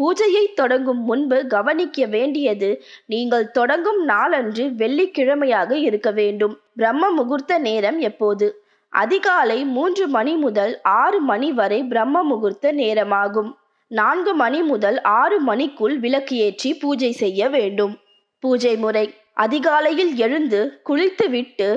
பூஜையை தொடங்கும் முன்பு கவனிக்க வேண்டியது நீங்கள் தொடங்கும் நாளன்று வெள்ளிக்கிழமையாக இருக்க வேண்டும். பிரம்ம முகூர்த்த நேரம் எப்போது? அதிகாலை மூன்று மணி முதல் ஆறு மணி வரை பிரம்ம முகூர்த்த நேரமாகும். நான்கு மணி முதல் ஆறு மணிக்குள் விளக்கு ஏற்றி பூஜை செய்ய வேண்டும். பூஜை முறை. அதிகாலையில் எழுந்து குளித்துவிட்டு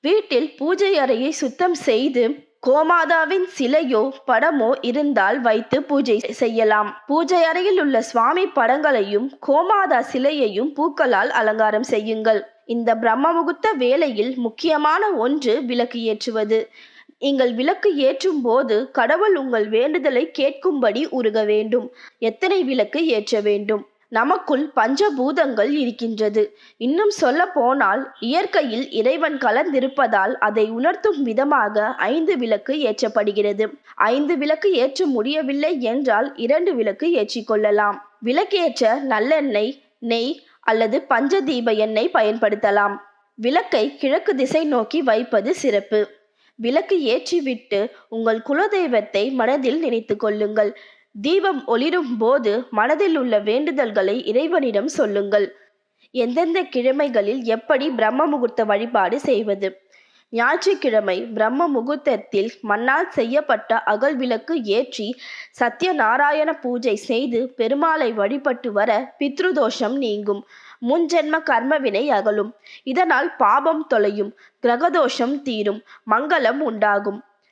வீட்டில் பூஜை அறையை சுத்தம் செய்து கோமாதாவின் சிலையோ படமோ இருந்தால் வைத்து பூஜை செய்யலாம். பூஜை அறையில் உள்ள சுவாமி படங்களையும் கோமாதா சிலையையும் பூக்களால் அலங்காரம் செய்யுங்கள். இந்த பிரம்ம முகூர்த்த வேளையில் முக்கியமான ஒன்று விளக்கு ஏற்றுவது. நீங்கள் விளக்கு ஏற்றும் போது கடவுள் உங்கள் வேண்டுதலை கேட்கும்படி உருக வேண்டும். எத்தனை விளக்கு ஏற்ற வேண்டும்? நமக்குள் பஞ்சபூதங்கள் இருக்கின்றது. இன்னும் சொல்ல போனால் இயற்கையில் இறைவன் கலந்திருப்பதால் அதை உணர்த்தும் விதமாக ஐந்து விளக்கு ஏற்றப்படுகிறது. ஐந்து விளக்கு ஏற்ற முடியவில்லை என்றால் இரண்டு விளக்கு ஏற்றிக்கொள்ளலாம். விளக்கேற்ற நல்லெண்ணெய் நெய் அல்லது பஞ்சதீப எண்ணெய் பயன்படுத்தலாம். விளக்கை கிழக்கு திசை நோக்கி வைப்பது சிறப்பு. விளக்கு ஏற்றிவிட்டு உங்கள் குலதெய்வத்தை மனதில் நினைத்து கொள்ளுங்கள். தீபம் ஒளிரும் போது மனதில் உள்ள வேண்டுதல்களை இறைவனிடம் சொல்லுங்கள். எந்தெந்த கிழமைகளில் எப்படி பிரம்ம முகூர்த்த வழிபாடு செய்வது? ஞாயிற்றுக்கிழமை பிரம்ம முகூர்த்தத்தில் மண்ணால் செய்யப்பட்ட அகல் விளக்கு ஏற்றி சத்யநாராயண பூஜை செய்து பெருமாளை வழிபட்டு வர பித்ருதோஷம் நீங்கும். முன்ஜென்ம கர்மவினை அகலும். இதனால் பாபம் தொலையும் கிரகதோஷம் தீரும் மங்களம் உண்டாகும்.